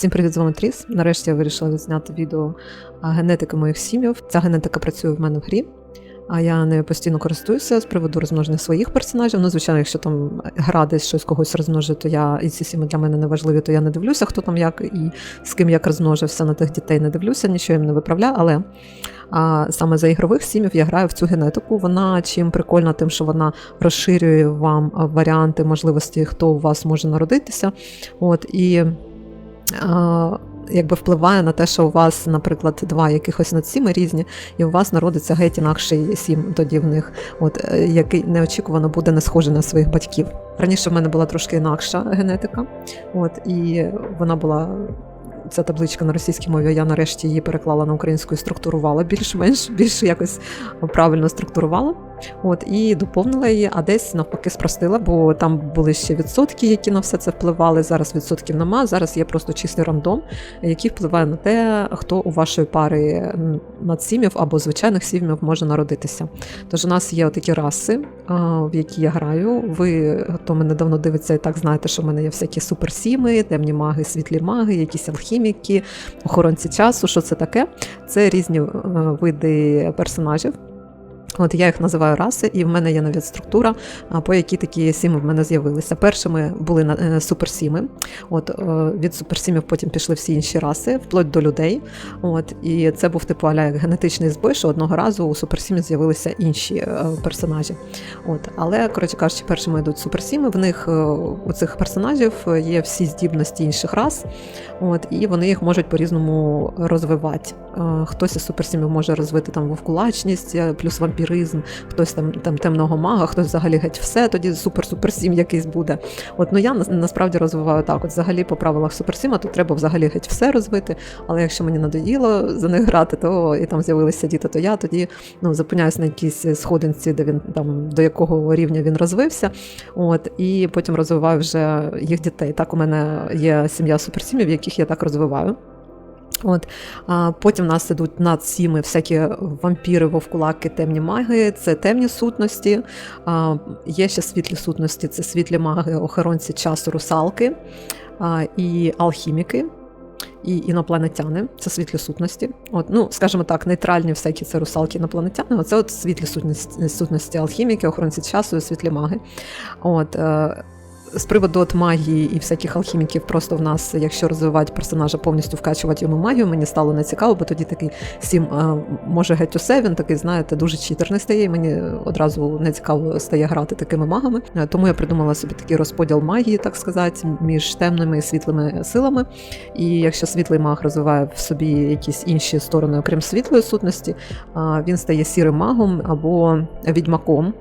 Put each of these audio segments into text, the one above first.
Всім привіт, з вами Тріс. Нарешті я вирішила відзняти відео генетики моїх сім'їв. Ця генетика працює в мене в грі, а я нею постійно користуюся з приводу розмноження своїх персонажів. Ну, звичайно, якщо там гра десь щось когось розмножить, то я і ці сім'ї для мене не важливі, то я не дивлюся, хто там як і з ким як розмножився на тих дітей, не дивлюся, нічого їм не виправляю. Але а саме за ігрових сім'їв я граю в цю генетику. Вона чим прикольна, тим, що вона розширює вам варіанти можливості, хто у вас може народитися. От і якби впливає на те, що у вас, наприклад, два якихось надсіми різні, і у вас народиться геть інакший сім тоді в них, от е, який неочікувано буде не схожий на своїх батьків. Раніше в мене була трошки інакша генетика, от і вона була. Ця табличка на російській мові, я нарешті її переклала на українську і структурувала більш-менш більш якось правильно структурувала. От і доповнила її, а десь навпаки спростила, бо там були ще відсотки, які на все це впливали. Зараз відсотків нема. Зараз є просто чистий рандом, який впливає на те, хто у вашої пари надсімів або звичайних сім'їв може народитися. Тож у нас є такі раси, в які я граю. Ви, хто мене давно дивиться, і так знаєте, що в мене є всякі суперсіми, темні маги, світлі маги, якісь алхіміки, охоронці часу. Що це таке? Це різні види персонажів. От я їх називаю раси, і в мене є навіть структура, по якій такі сіми в мене з'явилися. Першими були е, суперсіми. От е, від суперсімів потім пішли всі інші раси, вплоть до людей. От і це був типу аля як генетичний збой, що одного разу у суперсімі з'явилися інші е, персонажі. От, але коротше кажучи, першими йдуть суперсіми. В них у цих персонажів є всі здібності інших рас, от і вони їх можуть по-різному розвивати. Хтось із суперсімів може розвити там вовкулачність, плюс вампір вампіризм, хтось там там темного мага, хтось взагалі геть все, тоді супер-супер сім якийсь буде. От ну я насправді розвиваю так. От взагалі по правилах суперсіма, тут треба взагалі геть все розвити. Але якщо мені надоїло за них грати, то і там з'явилися діти, то я тоді ну, зупиняюсь на якійсь сходинці, де він там до якого рівня він розвився. От і потім розвиваю вже їх дітей. Так у мене є сім'я суперсімів, яких я так розвиваю. От, а Потім в нас ідуть над сіми всякі вампіри, вовкулаки, темні маги, це темні сутності. А, Є ще світлі сутності, це світлі маги, охоронці часу, русалки а, і алхіміки. І інопланетяни, це світлі сутності. От, ну, скажімо так, нейтральні всякі це русалки інопланетяни. Оце от світлі сутності, сутності алхіміки, охоронці часу світлі маги. От, е, з приводу от магії і всяких алхіміків, просто в нас, якщо розвивати персонажа, повністю вкачувати йому магію, мені стало не цікаво, бо тоді такий сім може геть усе. Він такий, знаєте, дуже читерний стає. і Мені одразу не цікаво стає грати такими магами. Е, тому я придумала собі такий розподіл магії, так сказати, між темними і світлими силами. І якщо світлий маг розвиває в собі якісь інші сторони, окрім світлої сутності, він стає сірим магом або відьмаком.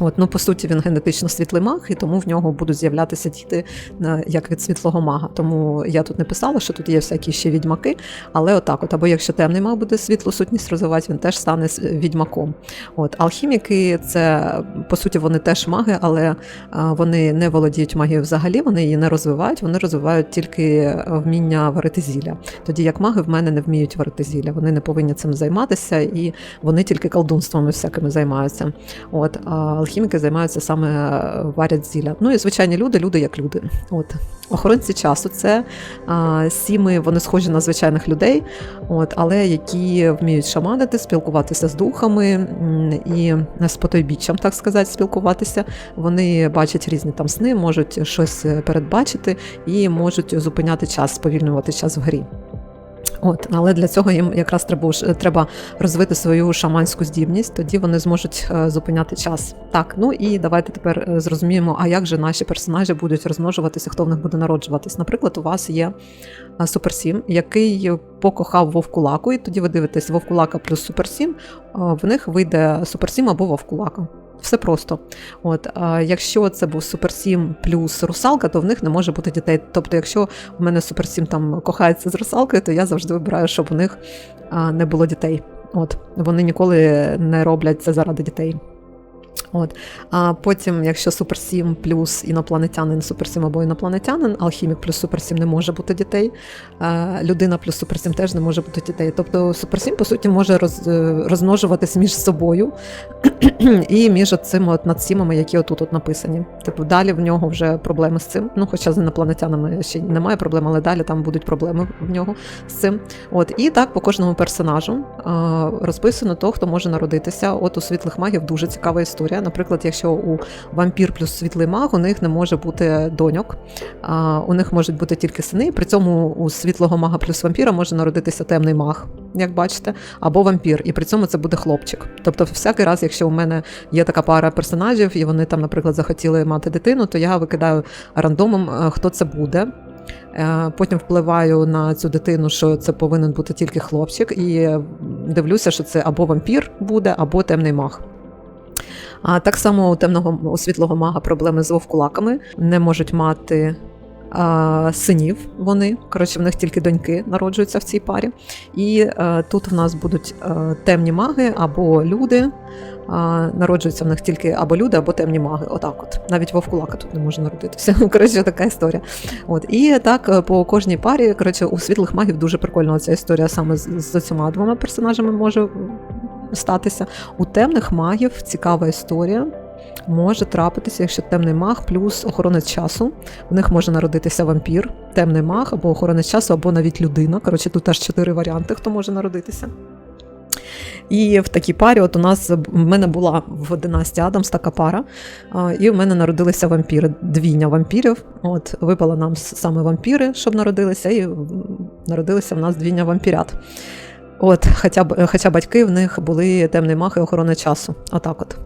От, ну, По суті, він генетично світлий маг, і тому в нього будуть з'являтися діти е, як від світлого мага. Тому я тут не писала, що тут є всякі ще відьмаки, але отак, от, або якщо темний маг буде світлу сутність розвивати, він теж стане відьмаком. От, Алхіміки, це по суті вони теж маги, але вони не володіють магією взагалі, вони її не розвивають, вони розвивають тільки вміння варити зілля. Тоді як маги в мене не вміють варити зілля, вони не повинні цим займатися, і вони тільки колдунствами всякими займаються. От, алхіміки займаються саме е, варять зілля. Ну і звичайні люди, люди як люди. От Охоронці часу це а, сіми, вони схожі на звичайних людей, от, але які вміють шаманити, спілкуватися з духами і з потойбіччям, так сказати, спілкуватися. Вони бачать різні там сни, можуть щось передбачити і можуть зупиняти час, сповільнювати час в грі. От, Але для цього їм якраз треба треба розвити свою шаманську здібність, тоді вони зможуть е, зупиняти час. Так, ну і давайте тепер е, зрозуміємо, а як же наші персонажі будуть розмножуватися, хто в них буде народжуватись. Наприклад, у вас є е, Суперсім, який покохав Вовкулаку, і тоді ви дивитесь Вовкулака плюс Суперсім, в них вийде Суперсім або Вовкулака. Все просто. От, а Якщо це був Супер 7 плюс русалка, то в них не може бути дітей. Тобто, якщо в мене Супер 7 там кохається з русалкою, то я завжди вибираю, щоб у них не було дітей. От, Вони ніколи не роблять це заради дітей. От. А потім, якщо Супер 7 плюс інопланетянин, Супер 7 або інопланетянин, алхімік плюс Супер 7 не може бути дітей. Людина плюс Супер 7 теж не може бути дітей. Тобто Супер 7, по суті, може роз, е, розмножуватися між собою і між цими от надсімами, які отут от написані. Типу, далі в нього вже проблеми з цим. Ну, хоча з інопланетянами ще немає проблем, але далі там будуть проблеми в нього з цим. От і так по кожному персонажу розписано то, хто може народитися. От у світлих магів дуже цікава історія. Наприклад, якщо у вампір плюс світлий маг, у них не може бути доньок, у них можуть бути тільки сини. При цьому у світлого мага плюс вампіра може народитися темний маг, як бачите, або вампір, і при цьому це буде хлопчик. Тобто, всякий раз, якщо у мене є така пара персонажів, і вони там, наприклад, захотіли мати дитину, то я викидаю рандомом, е, хто це буде. Е, Потім впливаю на цю дитину, що це повинен бути тільки хлопчик, і дивлюся, що це або вампір буде, або темний маг. А так само у темного у світлого мага проблеми з вовкулаками не можуть мати. а, Синів вони, коротше, в них тільки доньки народжуються в цій парі. І е, тут в нас будуть е, темні маги або люди. А, народжуються в них тільки або люди, або темні маги. Отак, от навіть вовкулака тут не може народитися. Коротше, така історія. От і так е, по кожній парі. Коротше, у світлих магів дуже прикольна ця історія саме з, з цими двома персонажами може статися. У темних магів цікава історія. Може трапитися, якщо темний маг плюс охоронець часу. В них може народитися вампір, темний маг або охоронець часу, або навіть людина. Коротше, тут аж чотири варіанти, хто може народитися. І в такій парі, от у нас в мене була в династії Адамс така пара, і в мене народилися вампіри, двійня вампірів. От випало нам саме вампіри, щоб народилися, і народилися в нас двійня вампірят. От, хоча, б- хоча батьки в них були темний мах і охорона часу. Отак от.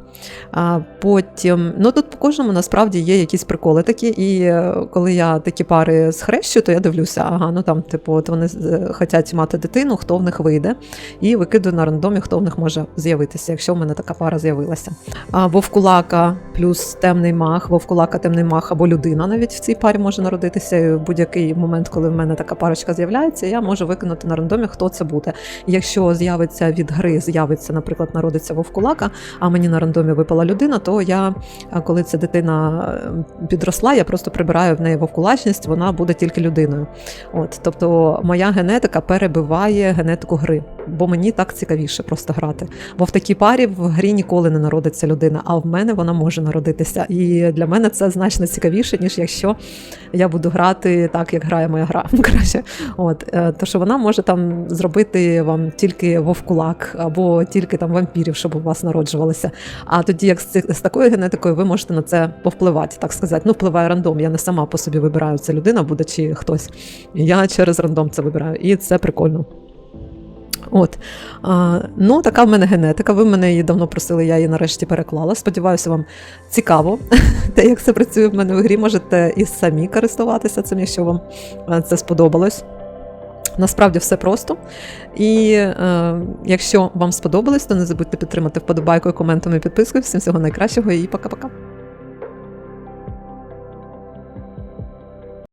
А потім, ну тут по кожному насправді є якісь приколи такі, і е, коли я такі пари схрещую, то я дивлюся, ага, ну там, типу, от вони е, хочуть мати дитину, хто в них вийде, і викидаю на рандомі, хто в них може з'явитися, якщо в мене така пара з'явилася. А вовкулака плюс темний мах, вовкулака, темний мах або людина навіть в цій парі може народитися. І в будь-який момент, коли в мене така парочка з'являється, я можу викинути на рандомі, хто це буде. Якщо з'явиться від гри, з'явиться, наприклад, народиться вовкулака, а мені на рандомі випала людина, то я, коли ця дитина підросла, я просто прибираю в неї вовкулачність, вона буде тільки людиною. От, тобто моя генетика перебиває генетику гри, бо мені так цікавіше просто грати. Бо в такій парі в грі ніколи не народиться людина, а в мене вона може народитися. І для мене це значно цікавіше, ніж якщо я буду грати так, як грає моя гра. Краще. От, е, то що вона може там зробити вам тільки вовкулак або тільки там вампірів, щоб у вас народжувалися. А тоді, як з, з такою генетикою, ви можете на це повпливати, так сказати. Ну, впливає рандом. Я не сама по собі вибираю, це людина буде чи хтось. Я через рандом це вибираю, і це прикольно. От а, ну така в мене генетика. Ви мене її давно просили, я її нарешті переклала. Сподіваюся, вам цікаво те, як це працює в мене в грі. Можете і самі користуватися цим, якщо вам е, це сподобалось. Насправді все просто. І е, якщо вам сподобалось, то не забудьте підтримати вподобайкою, коментами підпискою. Всім всього найкращого і пока-пока.